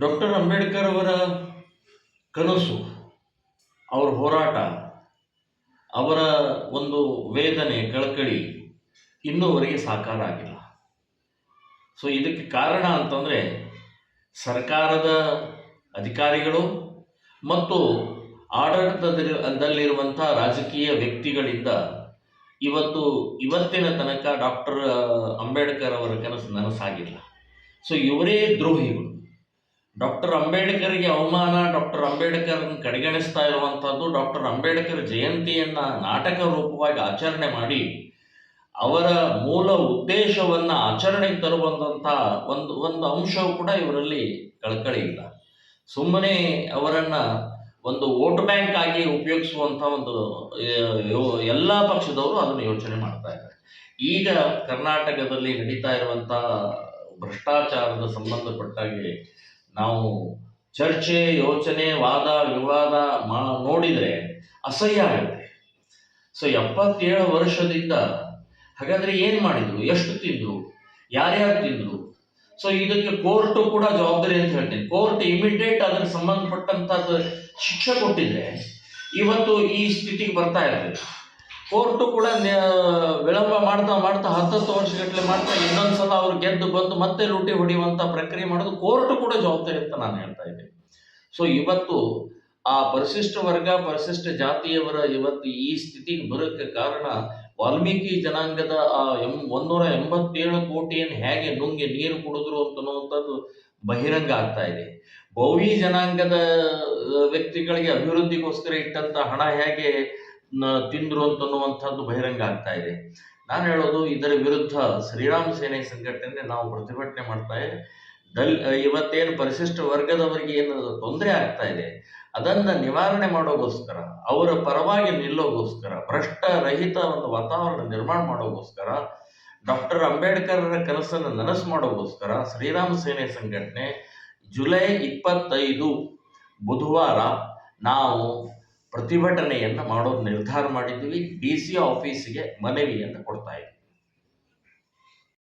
Doctor Ambedkar ಅವರ ಕನಸು, ಅವರ ಹೋರಾಟ, ಅವರ ಒಂದು ವೇದನೆ, ಕಳಕಳಿ ಇನ್ನೂವರೆಗೆ ಸಾಕಾರ ಆಗಿಲ್ಲ. ಸೊ ಇದಕ್ಕೆ ಕಾರಣ ಅಂತಂದರೆ ಸರ್ಕಾರದ ಅಧಿಕಾರಿಗಳು ಮತ್ತು ಆಡಳಿತದಲ್ಲಿರುವಂಥ ರಾಜಕೀಯ ವ್ಯಕ್ತಿಗಳಿಂದ ಇವತ್ತು ಇವತ್ತಿನ ತನಕ ಡಾಕ್ಟರ್ ಅಂಬೇಡ್ಕರ್ ಅವರ ಕನಸು ನನಸಾಗಿಲ್ಲ. ಸೊ ಇವರೇ ದ್ರೋಹಿಗಳು. ಡಾಕ್ಟರ್ ಅಂಬೇಡ್ಕರ್ಗೆ ಅವಮಾನ, ಡಾಕ್ಟರ್ ಅಂಬೇಡ್ಕರ್ನ ಕಡೆಗಣಿಸ್ತಾ ಇರುವಂಥದ್ದು, ಡಾಕ್ಟರ್ ಅಂಬೇಡ್ಕರ್ ಜಯಂತಿಯನ್ನ ನಾಟಕ ರೂಪವಾಗಿ ಆಚರಣೆ ಮಾಡಿ, ಅವರ ಮೂಲ ಉದ್ದೇಶವನ್ನ ಆಚರಣೆಗೆ ತರುವಂಥ ಒಂದು ಒಂದು ಅಂಶವು ಕೂಡ ಇವರಲ್ಲಿ ಕಳಕಳಿ ಇಲ್ಲ. ಸುಮ್ಮನೆ ಅವರನ್ನ ಒಂದು ವೋಟ್ ಬ್ಯಾಂಕ್ ಆಗಿ ಉಪಯೋಗಿಸುವಂಥ ಒಂದು ಎಲ್ಲ ಪಕ್ಷದವರು ಅದನ್ನು ಯೋಚನೆ ಮಾಡ್ತಾ ಇದ್ದಾರೆ. ಈಗ ಕರ್ನಾಟಕದಲ್ಲಿ ನಡೀತಾ ಇರುವಂಥ ಭ್ರಷ್ಟಾಚಾರದ ಸಂಬಂಧಪಟ್ಟಾಗೆ ನಾವು ಚರ್ಚೆ, ಯೋಚನೆ, ವಾದ, ವಿವಾದ ಮಾ, ನೋಡಿದರೆ ಅಸಹ್ಯ ಆಗುತ್ತೆ. ಸೊ, ಎಪ್ಪತ್ತೇಳು ವರ್ಷದಿಂದ ಹಾಗಾದ್ರೆ ಏನು ಮಾಡಿದ್ರು? ಎಷ್ಟು ತಿಂದರು? ಯಾರ್ಯಾರು ತಿಂದರು? ಸೊ, ಇದಕ್ಕೆ ಕೋರ್ಟು ಕೂಡ ಜವಾಬ್ದಾರಿ ಅಂತ ಹೇಳ್ತೀನಿ. ಕೋರ್ಟ್ ಇಮಿಡಿಯೇಟ್ ಅದಕ್ಕೆ ಸಂಬಂಧಪಟ್ಟಂಥದ್ದು ಶಿಕ್ಷೆ ಕೊಟ್ಟಿದ್ರೆ ಇವತ್ತು ಈ ಸ್ಥಿತಿಗೆ ಬರ್ತಾ ಇರಲಿಲ್ಲ ಕೋರ್ಟು ಕೂಡ ವಿಳಂಬ ಮಾಡ್ತಾ ಮಾಡ್ತಾ ಹತ್ತತ್ತು ವರ್ಷಗಟ್ಟಲೆ ಮಾಡ್ತಾ ಇನ್ನೊಂದು ಸಲ ಅವ್ರು ಗೆದ್ದು ಬಂದು ಮತ್ತೆ ಲೂಟಿ ಹೊಡೆಯುವಂಥ ಪ್ರಕ್ರಿಯೆ ಮಾಡೋದು ಕೋರ್ಟ್ ಕೂಡ ಜವಾಬ್ದಾರಿ ಅಂತ ನಾನು ಹೇಳ್ತಾ ಇದ್ದೀನಿ. ಸೊ ಇವತ್ತು ಆ ಪರಿಶಿಷ್ಟ ವರ್ಗ, ಪರಿಶಿಷ್ಟ ಜಾತಿಯವರ ಇವತ್ತು ಈ ಸ್ಥಿತಿಗೆ ಬರೋಕ್ಕೆ ಕಾರಣ ವಾಲ್ಮೀಕಿ ಜನಾಂಗದ ಆ ಎಂ, ಒಂದೂರ ಎಂಬತ್ತೇಳು ಕೋಟಿಯನ್ನು ಹೇಗೆ ನುಂಗಿ ನೀರು ಕುಡಿದ್ರು ಅಂತನ್ನುವಂಥದ್ದು ಬಹಿರಂಗ ಆಗ್ತಾ ಇದೆ. ಬೌವಿ ಜನಾಂಗದ ವ್ಯಕ್ತಿಗಳಿಗೆ ಅಭಿವೃದ್ಧಿಗೋಸ್ಕರ ಇಟ್ಟಂತ ಹಣ ಹೇಗೆ ತಿಂದ್ರು ಅಂತನ್ನುವಂಥದ್ದು ಬಹಿರಂಗ ಆಗ್ತಾ ಇದೆ. ನಾನು ಹೇಳೋದು ಇದರ ವಿರುದ್ಧ ಶ್ರೀರಾಮ ಸೇನೆ ಸಂಘಟನೆ ನಾವು ಪ್ರತಿಭಟನೆ ಮಾಡ್ತಾ ಇದೆ. ದಲ್, ಇವತ್ತೇನು ಪರಿಶಿಷ್ಟ ವರ್ಗದವರಿಗೆ ಏನು ತೊಂದರೆ ಆಗ್ತಾ ಇದೆ, ಅದನ್ನ ನಿವಾರಣೆ ಮಾಡೋಗೋಸ್ಕರ, ಅವರ ಪರವಾಗಿ ನಿಲ್ಲೋಗೋಸ್ಕರ ಭ್ರಷ್ಟ ರಹಿತ ಒಂದು ವಾತಾವರಣ ನಿರ್ಮಾಣ ಮಾಡೋಗೋಸ್ಕರ, ಡಾಕ್ಟರ್ ಅಂಬೇಡ್ಕರ್ರ ಕನಸನ್ನು ನನಸು ಮಾಡೋಗೋಸ್ಕರ ಶ್ರೀರಾಮ ಸೇನೆ ಸಂಘಟನೆ ಜುಲೈ ಇಪ್ಪತ್ತೈದು ಬುಧವಾರ ನಾವು ಪ್ರತಿಭಟನೆಯನ್ನು ಮಾಡೋದು ನಿರ್ಧಾರ ಮಾಡಿದ್ದೀವಿ. ಡಿ ಸಿ ಆಫೀಸಿಗೆ ಮನವಿಯನ್ನು ಕೊಡ್ತಾ ಇದ್ದೀವಿ.